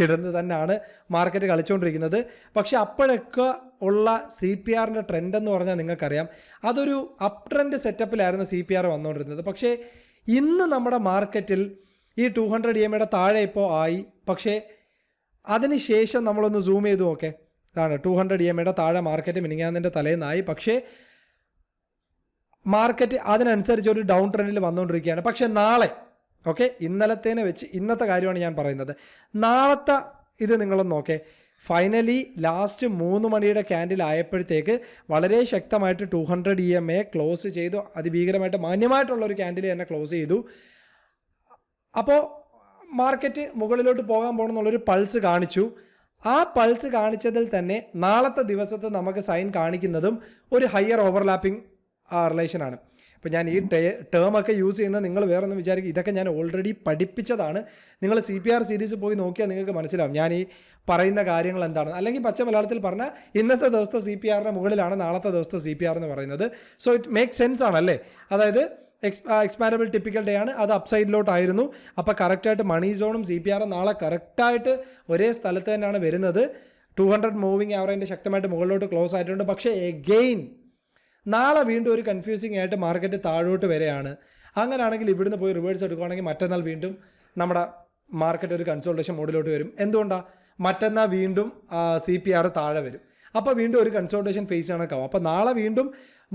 കിടന്ന് തന്നെയാണ് മാർക്കറ്റ് കളിച്ചുകൊണ്ടിരിക്കുന്നത് പക്ഷെ അപ്പോഴൊക്കെ ഉള്ള സി പി ആറിന്റെ ട്രെൻഡ് എന്ന് പറഞ്ഞാൽ നിങ്ങൾക്കറിയാം. അതൊരു അപ് ട്രെൻഡ് സെറ്റപ്പിലായിരുന്നു സി പി ആർ വന്നുകൊണ്ടിരുന്നത്. പക്ഷേ ഇന്ന് നമ്മുടെ മാർക്കറ്റിൽ ഈ ടു ഹൺഡ്രഡ് ഇ എം യുടെ താഴെ ഇപ്പോൾ ആയി. പക്ഷേ അതിന് ശേഷം നമ്മളൊന്ന് സൂം ചെയ്ത് നോക്കേ. ഇതാണ് ടു ഹൺഡ്രഡ് ഇ എം യുടെ താഴെ മാർക്കറ്റ് മിനിങ്ങാന്നിന്റെ തലേന്നായി. പക്ഷേ മാർക്കറ്റ് അതിനനുസരിച്ച് ഒരു ഡൗൺ ട്രെൻഡിൽ വന്നുകൊണ്ടിരിക്കുകയാണ്. പക്ഷേ നാളെ ഓക്കെ? ഇന്നലത്തേനെ വെച്ച് ഇന്നത്തെ കാര്യമാണ് ഞാൻ പറയുന്നത്. നാളത്തെ ഇത് നിങ്ങളൊന്ന് നോക്കേ. ഫൈനലി ലാസ്റ്റ് മൂന്ന് മണിയുടെ ക്യാൻഡിൽ ആയപ്പോഴത്തേക്ക് വളരെ ശക്തമായിട്ട് two hundred E M A close ചെയ്തു. അതിഭീകരമായിട്ട് മാന്യമായിട്ടുള്ള ഒരു ക്യാൻഡിൽ തന്നെ ക്ലോസ് ചെയ്തു. അപ്പോൾ മാർക്കറ്റ് മുകളിലോട്ട് പോകാൻ പോകണമെന്നുള്ളൊരു പൾസ് കാണിച്ചു. ആ പൾസ് കാണിച്ചതിൽ തന്നെ നാളത്തെ ദിവസത്തെ നമുക്ക് സൈൻ കാണിക്കുന്നതും ഒരു ഹയർ ഓവർലാപ്പിംഗ് റിലേഷനാണ് ഇപ്പോൾ ഞാൻ ഈ ടേ ടേമൊക്കെ യൂസ് ചെയ്യുന്നത് നിങ്ങൾ വേറെ ഒന്നും വിചാരിക്കും. ഇതൊക്കെ ഞാൻ ഓൾറെഡി പഠിപ്പിച്ചതാണ്. നിങ്ങൾ സി പി ആർ സീരീസ് പോയി നോക്കിയാൽ നിങ്ങൾക്ക് മനസ്സിലാവും. ഞാൻ ഈ പറയുന്ന കാര്യങ്ങൾ എന്താണ്. അല്ലെങ്കിൽ പച്ച മലയാളത്തിൽ പറഞ്ഞാൽ ഇന്നത്തെ ദിവസത്തെ സി പി ആറിന് മുകളിലാണ് നാളത്തെ ദിവസത്തെ സി പി ആർ എന്ന് പറയുന്നത്. സോ ഇറ്റ് മേക്ക് സെൻസ് ആണല്ലേ? അതായത് എക്സ് എക്സ്പാൻഡബിൾ ടിപ്പിക്കൽ ഡേ ആണ്. അത് അപ്സൈഡിലോട്ടായിരുന്നു അപ്പോൾ കറക്റ്റായിട്ട് മണി സോണും സി പി ആറും നാളെ കറക്റ്റായിട്ട് ഒരേ സ്ഥലത്ത് തന്നെയാണ് വരുന്നത്. ടു ഹൺഡ്രഡ് മൂവിങ് ആവറേജിന്റെ ശക്തമായിട്ട് മുകളിലോട്ട് ക്ലോസ് ആയിട്ടുണ്ട്. പക്ഷേ എഗെയിൻ നാളെ വീണ്ടും ഒരു കൺഫ്യൂസിങ് ആയിട്ട് മാർക്കറ്റ് താഴോട്ട് വരെയാണ്. അങ്ങനെയാണെങ്കിൽ ഇവിടുന്ന് പോയി റിവേഴ്സ് എടുക്കുകയാണെങ്കിൽ മറ്റന്നാൾ വീണ്ടും നമ്മുടെ മാർക്കറ്റ് ഒരു കൺസോൾട്ടേഷൻ മോഡിലോട്ട് വരും. എന്തുകൊണ്ടാണ് മറ്റന്നാൾ വീണ്ടും സി പി ആർ താഴെ വരും. അപ്പോൾ വീണ്ടും ഒരു കൺസോൾട്ടേഷൻ ഫേസ് കണക്കാവും അപ്പോൾ നാളെ വീണ്ടും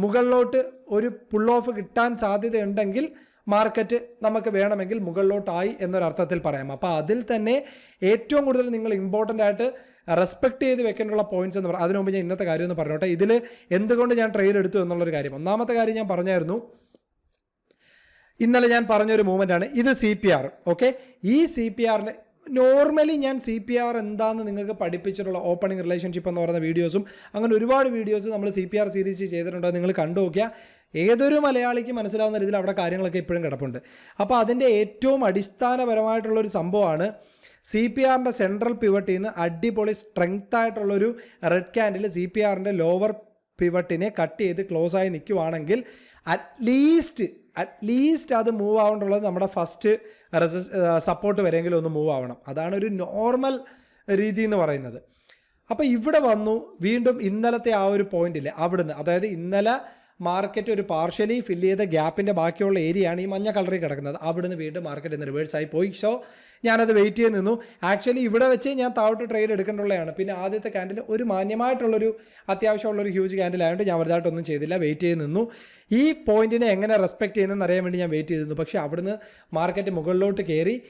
മുകളിലോട്ട് ഒരു പുൾ ഓഫ് കിട്ടാൻ സാധ്യതയുണ്ടെങ്കിൽ മാർക്കറ്റ് നമുക്ക് വേണമെങ്കിൽ മുകളിലോട്ടായി എന്നൊരർത്ഥത്തിൽ പറയാം. അപ്പോൾ അതിൽ തന്നെ ഏറ്റവും കൂടുതൽ നിങ്ങൾ ഇമ്പോർട്ടന്റ് ആയിട്ട് റെസ്പെക്ട് ചെയ്ത് വെക്കാനുള്ള പോയിന്റ്സ് എന്ന് പറഞ്ഞാൽ അതിനു മുമ്പ് ഞാൻ ഇന്നത്തെ കാര്യം എന്ന് പറഞ്ഞോട്ടെ. ഇതിൽ എന്തുകൊണ്ട് ഞാൻ ട്രേഡ് എടുത്തു എന്നുള്ളൊരു കാര്യം. ഒന്നാമത്തെ കാര്യം ഞാൻ പറഞ്ഞായിരുന്നു. ഇന്നലെ ഞാൻ പറഞ്ഞൊരു മൂവ്മെന്റ് ആണ്. ഇത് സി പി ആർ ഓക്കെ ഈ സി പി ആറിന്റെ നോർമലി ഞാൻ സി പി ആർ എന്താണെന്ന് നിങ്ങൾക്ക് പഠിപ്പിച്ചിട്ടുള്ള ഓപ്പണിംഗ് റിലേഷൻഷിപ്പ് എന്ന് പറയുന്ന വീഡിയോസും അങ്ങനെ ഒരുപാട് വീഡിയോസ് നമ്മൾ സി പി ആർ സീരീസ് ചെയ്തിട്ടുണ്ട്. നിങ്ങൾ കണ്ടു നോക്കിയാൽ ഏതൊരു മലയാളിക്ക് മനസ്സിലാവുന്ന രീതിയിൽ അവിടെ കാര്യങ്ങളൊക്കെ ഇപ്പോഴും കിടപ്പുണ്ട്. അപ്പോൾ അതിന്റെ ഏറ്റവും അടിസ്ഥാനപരമായിട്ടുള്ളൊരു സംഭവമാണ് സി പി ആറിന്റെ സെൻട്രൽ പിവട്ടിൽ നിന്ന് അടിപൊളി സ്ട്രെങ്ത് ആയിട്ടുള്ളൊരു റെഡ് ക്യാൻഡിൽ സി പി ആറിന്റെ ലോവർ പിവട്ടിനെ കട്ട് ചെയ്ത് ക്ലോസ് ആയി നിൽക്കുവാണെങ്കിൽ അറ്റ്ലീസ്റ്റ് അറ്റ്ലീസ്റ്റ് അത് മൂവ് ആവേണ്ടുള്ളത് നമ്മുടെ ഫസ്റ്റ് റെസിസ് സപ്പോർട്ട് വരെയെങ്കിലും ഒന്ന് മൂവ് ആവണം. അതാണ് ഒരു നോർമൽ രീതി എന്ന് പറയുന്നത്. അപ്പോൾ ഇവിടെ വന്നു വീണ്ടും ഇന്നലത്തെ ആ ഒരു പോയിന്റിൽ അവിടുന്ന് അതായത് ഇന്നലെ മാർക്കറ്റ് ഒരു പാർഷ്യലി ഫിൽ ചെയ്ത ഗ്യാപ്പിന്റെ ബാക്കിയുള്ള ഏരിയയാണ് ഈ മഞ്ഞ കളറിൽ കിടക്കുന്നത്. അവിടുന്ന് വീണ്ടും മാർക്കറ്റ് ഇന്ന് റിവേഴ്സ് ആയി പോയി. സോ ഞാനത് വെയിറ്റ് ചെയ്ത് നിന്നു. ആക്ച്വലി ഇവിടെ വെച്ച് ഞാൻ താഴോട്ട് ട്രേഡ് എടുക്കേണ്ടുള്ളതാണ് പിന്നെ ആദ്യത്തെ ക്യാൻഡിൽ ഒരു മാന്യമായിട്ടുള്ളൊരു അത്യാവശ്യമുള്ളൊരു ഹ്യൂജ് ക്യാൻഡിൽ ആയതുകൊണ്ട് ഞാൻ വലുതായിട്ടൊന്നും ചെയ്തില്ല. വെയിറ്റ് ചെയ്ത് നിന്നു. ഈ പോയിന്റിനെ എങ്ങനെ റെസ്പെക്ട് ചെയ്യുന്നതെന്ന് അറിയാൻ വേണ്ടി ഞാൻ വെയിറ്റ് ചെയ്തിരുന്നു പക്ഷേ അവിടുന്ന് മാർക്കറ്റ് മുകളിലോട്ട് കയറി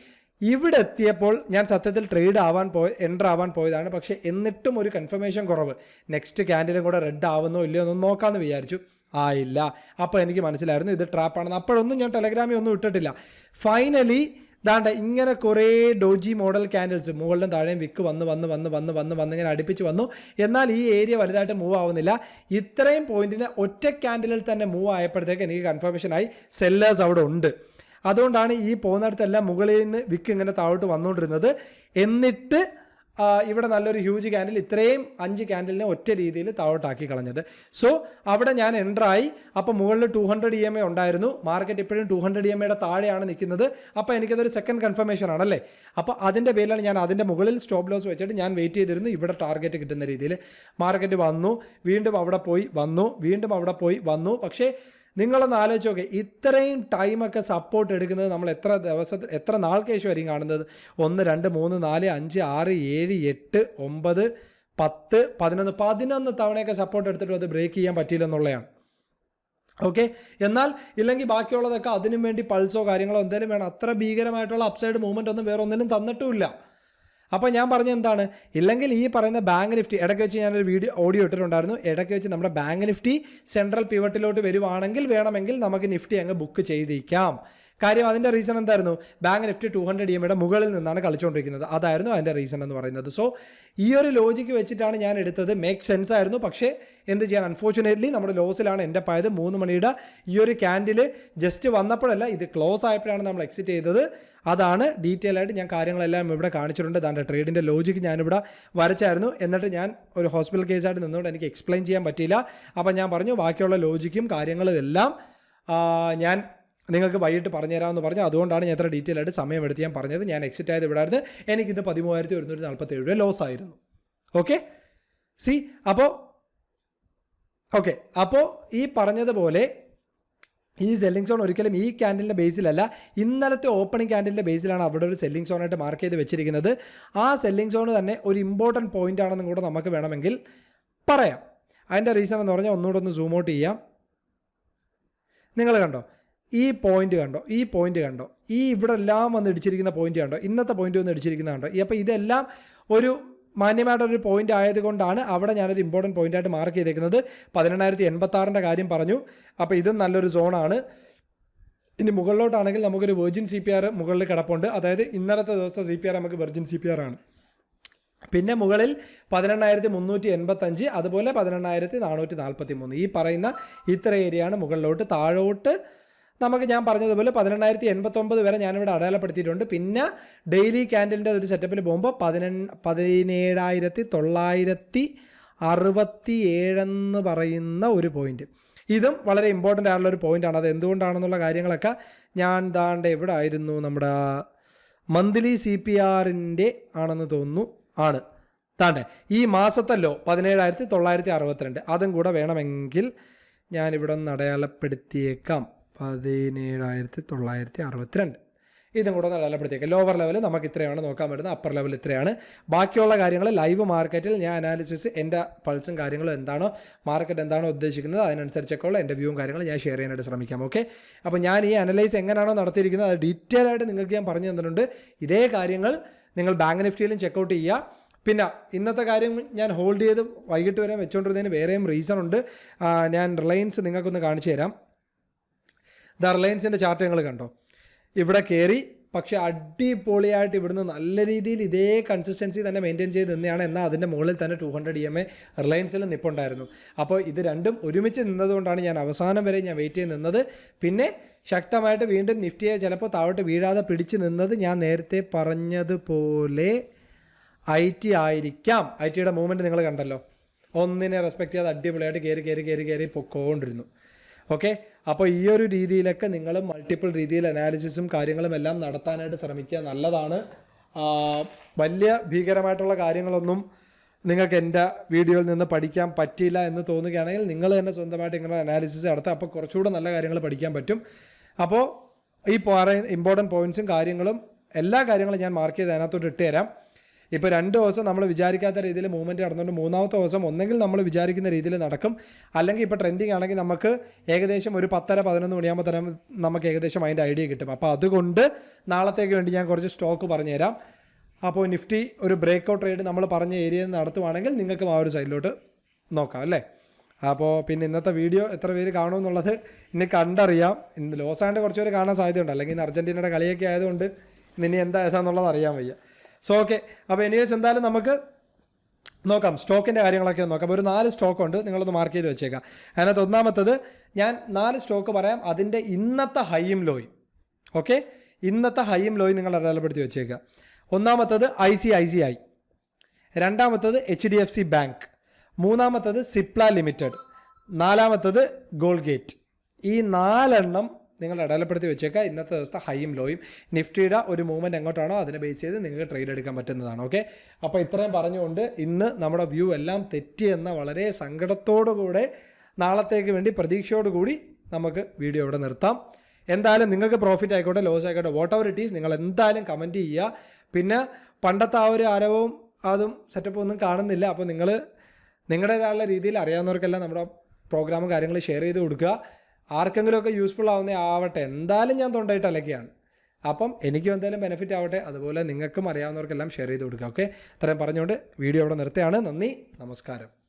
ഇവിടെ എത്തിയപ്പോൾ ഞാൻ സത്യത്തിൽ ട്രേഡ് ആവാൻ പോയ എന്റർ ആവാൻ പോയതാണ്. പക്ഷേ എന്നിട്ടും ഒരു കൺഫർമേഷൻ കുറവ്. നെക്സ്റ്റ് ക്യാൻഡിലും കൂടെ റെഡ് ആവുന്നോ ഇല്ലയോ എന്നൊന്ന് നോക്കാമെന്ന് വിചാരിച്ചു. ആയില്ല അപ്പോൾ എനിക്ക് മനസ്സിലായിരുന്നു ഇത് ട്രാപ്പാണെന്ന്. അപ്പോഴൊന്നും ഞാൻ ടെലഗ്രാമിൽ ഒന്നും ഇട്ടിട്ടില്ല. ഫൈനലി ദാണ്ട ഇങ്ങനെ കുറേ ഡോജി മോഡൽ ക്യാൻഡിൽസ് മുകളിലും താഴെയും വിക്ക് വന്ന് വന്ന് വന്ന് വന്ന് വന്ന് വന്ന് ഇങ്ങനെ അടുപ്പിച്ച് വന്നു. എന്നാൽ ഈ ഏരിയ വലുതായിട്ട് മൂവ് ആവുന്നില്ല. ഇത്രയും പോയിന്റിന് ഒറ്റ ക്യാൻഡിലിൽ തന്നെ മൂവ് ആയപ്പോഴത്തേക്ക് എനിക്ക് കൺഫർമേഷൻ ആയി സെല്ലേഴ്സ് അവിടെ ഉണ്ട്. അതുകൊണ്ടാണ് ഈ പോകുന്നിടത്തെല്ലാം മുകളിൽ നിന്ന് വിക്ക് ഇങ്ങനെ താഴോട്ട് വന്നുകൊണ്ടിരുന്നത്. എന്നിട്ട് ഇവിടെ നല്ലൊരു ഹ്യൂജ് ക്യാൻഡിൽ ഇത്രയും അഞ്ച് ക്യാൻഡിലിനെ ഒറ്റ രീതിയിൽ താഴോട്ടാക്കി കളഞ്ഞത്. സോ അവിടെ ഞാൻ എന്ററായി അപ്പോൾ മുകളിൽ two hundred E M A ഉണ്ടായിരുന്നു. മാർക്കറ്റ് ഇപ്പോഴും ടു ഹൺഡ്രഡ് ഇ എം എയുടെ താഴെയാണ് നിൽക്കുന്നത്. അപ്പോൾ എനിക്കതൊരു സെക്കൻഡ് കൺഫർമേഷൻ ആണല്ലേ അപ്പോൾ അതിന്റെ പേരിലാണ് ഞാൻ അതിന്റെ മുകളിൽ സ്റ്റോപ്പ് ലോസ് വെച്ചിട്ട് ഞാൻ വെയിറ്റ് ചെയ്തിരുന്നു. ഇവിടെ ടാർഗറ്റ് കിട്ടുന്ന രീതിയിൽ. മാർക്കറ്റ് വന്നു. വീണ്ടും അവിടെ പോയി വന്നു. വീണ്ടും അവിടെ പോയി വന്നു. പക്ഷേ നിങ്ങളൊന്ന് ആലോചിച്ച് നോക്കെ. ഇത്രയും ടൈമൊക്കെ സപ്പോർട്ട് എടുക്കുന്നത് നമ്മൾ എത്ര ദിവസത്തിൽ എത്ര നാൾക്ക് ശേഷമായിരിക്കും കാണുന്നത്? ഒന്ന് രണ്ട് മൂന്ന് നാല് അഞ്ച് ആറ് ഏഴ് എട്ട് ഒമ്പത് പത്ത് പതിനൊന്ന് പതിനൊന്ന് തവണയൊക്കെ സപ്പോർട്ട് എടുത്തിട്ട് അത് ബ്രേക്ക് ചെയ്യാൻ പറ്റിയില്ലെന്നുള്ളതാണ് ഓക്കെ എന്നാൽ ഇല്ലെങ്കിൽ ബാക്കിയുള്ളതൊക്കെ അതിനും വേണ്ടി പൾസോ കാര്യങ്ങളോ എന്തെങ്കിലും വേണം. അത്ര ഭീകരമായിട്ടുള്ള അപ്സൈഡ് മൂവ്മെന്റ് ഒന്നും വേറെ ഒന്നിനും തന്നിട്ടുമില്ല. അപ്പോൾ ഞാൻ പറഞ്ഞ എന്താണ്? ഇല്ലെങ്കിൽ ഈ പറയുന്ന ബാങ്ക് നിഫ്റ്റി ഇടയ്ക്ക് വെച്ച് ഞാനൊരു വീഡിയോ ഓഡിയോ ഇട്ടിട്ടുണ്ടായിരുന്നു. ഇടയ്ക്ക് വെച്ച് നമ്മുടെ ബാങ്ക് നിഫ്റ്റി സെൻട്രൽ പിവട്ടിലോട്ട് വരുവാണെങ്കിൽ വേണമെങ്കിൽ നമുക്ക് നിഫ്റ്റി അങ്ങ് ബുക്ക് ചെയ്തിരിക്കാം. കാര്യം അതിന്റെ റീസൺ എന്തായിരുന്നു? Bank Nifty two hundred E എമ്മയുടെ മുകളിൽ നിന്നാണ് കളിച്ചുകൊണ്ടിരിക്കുന്നത് അതായിരുന്നു അതിന്റെ റീസൺ എന്ന് പറയുന്നത്. സോ ഈ ഒരു ലോജിക്ക് വെച്ചിട്ടാണ് ഞാൻ എടുത്തത്. മേക്ക് സെൻസ് ആയിരുന്നു. പക്ഷേ എന്ത് ചെയ്യാൻ? അൺഫോർച്ചുനേറ്റ്ലി നമ്മുടെ ലോസിലാണ് എന്റെ പായത് മൂന്ന് മണിയുടെ ഈ ഒരു ക്യാൻഡിൽ ജസ്റ്റ് വന്നപ്പോഴല്ല ഇത് ക്ലോസ് ആയപ്പോഴാണ് നമ്മൾ എക്സിറ്റ് ചെയ്തത്. അതാണ് ഡീറ്റെയിൽ ആയിട്ട് ഞാൻ കാര്യങ്ങളെല്ലാം ഇവിടെ കാണിച്ചിട്ടുണ്ട്. അതിന്റെ ട്രേഡിന്റെ ലോജിക്ക് ഞാനിവിടെ വരച്ചായിരുന്നു. എന്നിട്ട് ഞാൻ ഒരു ഹോസ്പിറ്റൽ കേസായിട്ട് നിന്നുകൊണ്ട് എനിക്ക് എക്സ്പ്ലെയിൻ ചെയ്യാൻ പറ്റിയില്ല. അപ്പോൾ ഞാൻ പറഞ്ഞു ബാക്കിയുള്ള ലോജിക്കും കാര്യങ്ങളും എല്ലാം ഞാൻ നിങ്ങൾക്ക് വൈകിട്ട് പറഞ്ഞു തരാമെന്ന് പറഞ്ഞു. അതുകൊണ്ടാണ് ഞാൻ എത്ര ഡീറ്റെയിൽ ആയിട്ട് സമയമെടുത്ത് ഞാൻ പറഞ്ഞത്. ഞാൻ എക്സിറ്റ് ആയത് ഇവിടായിരുന്നു. എനിക്കിത് പതിമൂവായിരത്തി ഒരുന്നൂറ്റി നാൽപ്പത്തി ഏഴ് രൂപ ലോസ് ആയിരുന്നു. ഓക്കെ സി അപ്പോൾ ഓക്കെ അപ്പോൾ ഈ പറഞ്ഞതുപോലെ ഈ സെല്ലിംഗ് സോൺ ഒരിക്കലും ഈ ക്യാൻഡിലിന്റെ ബേസിലല്ല ഇന്നലത്തെ ഓപ്പണിംഗ് ക്യാൻഡിലിന്റെ ബേസിലാണ് അവിടെ ഒരു സെല്ലിംഗ് സോണായിട്ട് മാർക്ക് ചെയ്ത് വെച്ചിരിക്കുന്നത്. ആ സെല്ലിംഗ് സോൺ തന്നെ ഒരു ഇമ്പോർട്ടന്റ് പോയിന്റ് ആണെന്നും കൂടെ നമുക്ക് വേണമെങ്കിൽ പറയാം. അതിന്റെ റീസൺ എന്ന് പറഞ്ഞാൽ ഒന്നുകൂടെ ഒന്ന് സൂം ഔട്ട് ചെയ്യാം. നിങ്ങൾ കണ്ടോ? ഈ പോയിന്റ് കണ്ടോ? ഈ പോയിന്റ് കണ്ടോ? ഈ ഇവിടെ എല്ലാം വന്ന് ഇടിച്ചിരിക്കുന്ന പോയിന്റ് കണ്ടോ? ഇന്നത്തെ പോയിന്റ് വന്ന് ഇടിച്ചിരിക്കുന്ന കണ്ടോ? അപ്പോൾ ഇതെല്ലാം ഒരു മാന്യമായിട്ടൊരു പോയിന്റ് ആയതുകൊണ്ടാണ് അവിടെ ഞാനൊരു ഇമ്പോർട്ടന്റ് പോയിന്റ് ആയിട്ട് മാർക്ക് ചെയ്തേക്കുന്നത്. പതിനെണ്ണായിരത്തി എൺപത്തി ആറിന്റെ കാര്യം പറഞ്ഞു. അപ്പോൾ ഇതും നല്ലൊരു സോണാണ് ഇനി മുകളിലോട്ടാണെങ്കിൽ നമുക്കൊരു വെർജിൻ സി പി ആർ മുകളിൽ കിടപ്പുണ്ട്. അതായത് ഇന്നലത്തെ ദിവസത്തെ സി പി ആർ നമുക്ക് വെർജിൻ സി പി ആർ ആണ്. പിന്നെ മുകളിൽ പതിനെണ്ണായിരത്തി മുന്നൂറ്റി എൺപത്തഞ്ച് അതുപോലെ പതിനെണ്ണായിരത്തി നാനൂറ്റി നാൽപ്പത്തി മൂന്ന് ഈ പറയുന്ന ഇത്ര ഏരിയയാണ് മുകളിലോട്ട്. താഴോട്ട് നമുക്ക് ഞാൻ പറഞ്ഞതുപോലെ പതിനെണ്ണായിരത്തി എൺപത്തൊമ്പത് വരെ ഞാനിവിടെ അടയാളപ്പെടുത്തിയിട്ടുണ്ട്. പിന്നെ ഡെയിലി ക്യാൻഡലിന്റെ ഒരു സെറ്റപ്പിൽ പോകുമ്പോൾ പതിനെണ് പതിനേഴായിരത്തി തൊള്ളായിരത്തി അറുപത്തി ഏഴെന്ന് പറയുന്ന ഒരു പോയിന്റ് ഇതും വളരെ ഇമ്പോർട്ടന്റ് ആയിട്ടുള്ള ഒരു പോയിന്റാണ് അത് എന്തുകൊണ്ടാണെന്നുള്ള കാര്യങ്ങളൊക്കെ ഞാൻ ദാണ്ട് എവിടെ ആയിരുന്നു നമ്മുടെ മന്ത്ലി സി പി ആറിന്റെ ആണെന്ന് തോന്നുന്നു ആണ്. താണ്ടെ ഈ മാസത്തല്ലോ പതിനേഴായിരത്തി തൊള്ളായിരത്തി അറുപത്തിരണ്ട് അതും കൂടെ വേണമെങ്കിൽ ഞാനിവിടെ ഒന്ന് അടയാളപ്പെടുത്തിയേക്കാം. പതിനേഴായിരത്തി തൊള്ളായിരത്തി അറുപത്തിരണ്ട് ഇതും കൂടെ ഒന്ന് അടയാളപ്പെടുത്തിയേക്കാം. ലോവർ ലെവൽ നമുക്ക് ഇത്രയാണ് നോക്കാൻ പറ്റുന്നത്. അപ്പർ ലെവൽ ഇത്രയാണ്. ബാക്കിയുള്ള കാര്യങ്ങൾ ലൈവ് മാർക്കറ്റിൽ ഞാൻ അനാലിസിസ് എന്റെ പൾസും കാര്യങ്ങളും എന്താണോ മാർക്കറ്റ് എന്താണോ ഉദ്ദേശിക്കുന്നത് അതിനനുസരിച്ചൊക്കെ ഉള്ള എന്റെ വ്യൂവും കാര്യങ്ങളും ഞാൻ ഷെയർ ചെയ്യാനായിട്ട് ശ്രമിക്കാം. ഓക്കെ അപ്പോൾ ഞാൻ ഈ അനലൈസ് എങ്ങനെയാണോ നടത്തിയിരിക്കുന്നത് അത് ഡീറ്റെയിൽ ആയിട്ട് നിങ്ങൾക്ക് ഞാൻ പറഞ്ഞു തന്നിട്ടുണ്ട്. ഇതേ കാര്യങ്ങൾ നിങ്ങൾ ബാങ്ക് നിഫ്റ്റിയിലും ചെക്കൗട്ട് ചെയ്യുക. പിന്നെ ഇന്നത്തെ കാര്യം ഞാൻ ഹോൾഡ് ചെയ്ത് വൈകിട്ട് വരെ വെച്ചുകൊണ്ടിരുന്നതിന് വേറെയും റീസൺ ഉണ്ട്. ഞാൻ റിലയൻസ് നിങ്ങൾക്കൊന്ന് കാണിച്ചു തരാം. ദ റിലയൻസിന്റെ ചാർട്ട് ഞങ്ങൾ കണ്ടോ? ഇവിടെ കയറി പക്ഷേ അടിപൊളിയായിട്ട് ഇവിടുന്ന് നല്ല രീതിയിൽ ഇതേ കൺസിസ്റ്റൻസി തന്നെ മെയിന്റെയിൻ ചെയ്ത് നിന്നെയാണ്. എന്നാൽ അതിന്റെ മുകളിൽ തന്നെ two hundred E M A റിലയൻസിൽ നിപ്പുണ്ടായിരുന്നു. അപ്പോൾ ഇത് രണ്ടും ഒരുമിച്ച് നിന്നതുകൊണ്ടാണ് ഞാൻ അവസാനം വരെ ഞാൻ വെയിറ്റ് ചെയ്ത് നിന്നത്. പിന്നെ ശക്തമായിട്ട് വീണ്ടും നിഫ്റ്റിയെ ചിലപ്പോൾ താഴോട്ട് വീഴാതെ പിടിച്ച് നിന്നത് ഞാൻ നേരത്തെ പറഞ്ഞതുപോലെ ഐ ടി ആയിരിക്കാം. ഐ ടിയുടെ മൂവ്മെന്റ് നിങ്ങൾ കണ്ടല്ലോ. ഒന്നിനെ റെസ്പെക്ട് ചെയ്യാതെ അടിപൊളിയായിട്ട് കയറി കയറി കയറി കയറി പൊക്കോണ്ടിരുന്നു. ഓക്കെ? അപ്പോൾ ഈ ഒരു രീതിയിലൊക്കെ നിങ്ങൾ മൾട്ടിപ്പിൾ രീതിയിൽ അനാലിസിസും കാര്യങ്ങളും എല്ലാം നടത്താനായിട്ട് ശ്രമിക്കുക നല്ലതാണ്. വലിയ ഭീകരമായിട്ടുള്ള കാര്യങ്ങളൊന്നും നിങ്ങൾക്ക് എന്റെ വീഡിയോയിൽ നിന്ന് പഠിക്കാൻ പറ്റിയില്ല എന്ന് തോന്നുകയാണെങ്കിൽ നിങ്ങൾ തന്നെ സ്വന്തമായിട്ട് ഇങ്ങനെ അനാലിസിസ് നടത്തുക. അപ്പോൾ കുറച്ചുകൂടെ നല്ല കാര്യങ്ങൾ പഠിക്കാൻ പറ്റും. അപ്പോൾ ഈ പറയുന്ന ഇമ്പോർട്ടന്റ് പോയിന്റ്സും കാര്യങ്ങളും എല്ലാ കാര്യങ്ങളും ഞാൻ മാർക്ക് ചെയ്ത് അതിനകത്തോട്ട് ഇട്ട് തരാം. ഇപ്പോൾ രണ്ട് ദിവസം നമ്മൾ വിചാരിക്കാത്ത രീതിയിൽ മൂവ്മെന്റ് നടന്നുകൊണ്ട് മൂന്നാമത്തെ ദിവസം ഒന്നെങ്കിൽ നമ്മൾ വിചാരിക്കുന്ന രീതിയിൽ നടക്കും. അല്ലെങ്കിൽ ഇപ്പോൾ ട്രെൻഡിങ് ആണെങ്കിൽ നമുക്ക് ഏകദേശം ഒരു പത്തര പതിനൊന്ന് മണിയാകുമ്പോൾ തന്നെ നമുക്ക് ഏകദേശം അതിന്റെ ഐഡിയ കിട്ടും. അപ്പോൾ അതുകൊണ്ട് നാളത്തേക്ക് വേണ്ടി ഞാൻ കുറച്ച് സ്റ്റോക്ക് പറഞ്ഞുതരാം. അപ്പോൾ നിഫ്റ്റി ഒരു ബ്രേക്ക് ഔട്ട് ട്രേഡ് നമ്മൾ പറഞ്ഞ ഏരിയയിൽ നടത്തുവാണെങ്കിൽ നിങ്ങൾക്കും ആ ഒരു സൈഡിലോട്ട് നോക്കാം അല്ലേ? അപ്പോൾ പിന്നെ ഇന്നത്തെ വീഡിയോ എത്ര പേര് കാണുമെന്നുള്ളത് ഇനി കണ്ടറിയാം. ഇന്ന് ലോസ് ആയതുകൊണ്ട് കുറച്ച് പേര് കാണാൻ സാധ്യതയുണ്ട്. അല്ലെങ്കിൽ ഇന്ന് അർജന്റീനയുടെ കളിയൊക്കെ ആയതുകൊണ്ട് ഇനി എന്താ ഏതാന്നുള്ളത് അറിയാൻ വയ്യ. സോ ഓക്കെ അപ്പോൾ എനിവേസ് എന്തായാലും നമുക്ക് നോക്കാം. സ്റ്റോക്കിന്റെ കാര്യങ്ങളൊക്കെ നോക്കാം. ഒരു നാല് സ്റ്റോക്ക് ഉണ്ട് നിങ്ങളൊന്ന് മാർക്ക് ചെയ്ത് വെച്ചേക്കാം. അതിനകത്ത് ഒന്നാമത്തത് ഞാൻ നാല് സ്റ്റോക്ക് പറയാം. അതിന്റെ ഇന്നത്തെ ഹൈയും ലോയും. ഓക്കെ ഇന്നത്തെ ഹൈയും ലോയും നിങ്ങൾ അടയാളപ്പെടുത്തി വെച്ചേക്കുക ഒന്നാമത്തത് I C I C I. രണ്ടാമത്തത് H D F C bank. മൂന്നാമത്തത് സിപ്ല ലിമിറ്റഡ്. നാലാമത്തത് ഗോൾഗേറ്റ്. ഈ നാലെണ്ണം നിങ്ങൾ അടയാളപ്പെടുത്തി വെച്ചേക്കുക. ഇന്നത്തെ ദിവസത്തെ ഹൈയും ലോയും. നിഫ്റ്റിയുടെ ഒരു മൂവ്മെന്റ് എങ്ങോട്ടാണോ അതിനെ ബേസ് ചെയ്ത് നിങ്ങൾക്ക് ട്രേഡ് എടുക്കാൻ പറ്റുന്നതാണ്. ഓക്കെ അപ്പോൾ ഇത്രയും പറഞ്ഞുകൊണ്ട് ഇന്ന് നമ്മുടെ വ്യൂ എല്ലാം തെറ്റിയെന്ന വളരെ സങ്കടത്തോടുകൂടെ നാളത്തേക്ക് വേണ്ടി പ്രതീക്ഷയോടുകൂടി നമുക്ക് വീഡിയോ ഇവിടെ നിർത്താം. എന്തായാലും നിങ്ങൾക്ക് പ്രോഫിറ്റ് ആയിക്കോട്ടെ ലോസ് ആയിക്കോട്ടെ വാട്ട് എവർ ഇറ്റ് ഈസ് നിങ്ങൾ എന്തായാലും കമന്റ് ചെയ്യുക. പിന്നെ പണ്ടത്തെ ആ ഒരു ആരവവും അതും സെറ്റപ്പ് ഒന്നും കാണുന്നില്ല. അപ്പോൾ നിങ്ങൾ നിങ്ങളുടേതായുള്ള രീതിയിൽ അറിയാവുന്നവർക്കെല്ലാം നമ്മുടെ പ്രോഗ്രാമും കാര്യങ്ങൾ ഷെയർ ചെയ്ത് കൊടുക്കുക. ആർക്കെങ്കിലുമൊക്കെ യൂസ്ഫുൾ ആവുന്ന ആവട്ടെ. എന്തായാലും ഞാൻ തൊണ്ടായിട്ട് അലക്കുകയാണ് അപ്പം എനിക്കും എന്തായാലും ബെനിഫിറ്റ് ആവട്ടെ. അതുപോലെ നിങ്ങൾക്കും അറിയാവുന്നവർക്കെല്ലാം ഷെയർ ചെയ്ത് കൊടുക്കുക ഓക്കെ ഇത്രയും പറഞ്ഞുകൊണ്ട് വീഡിയോ ഇവിടെ നിർത്തുകയാണ്. നന്ദി നമസ്കാരം.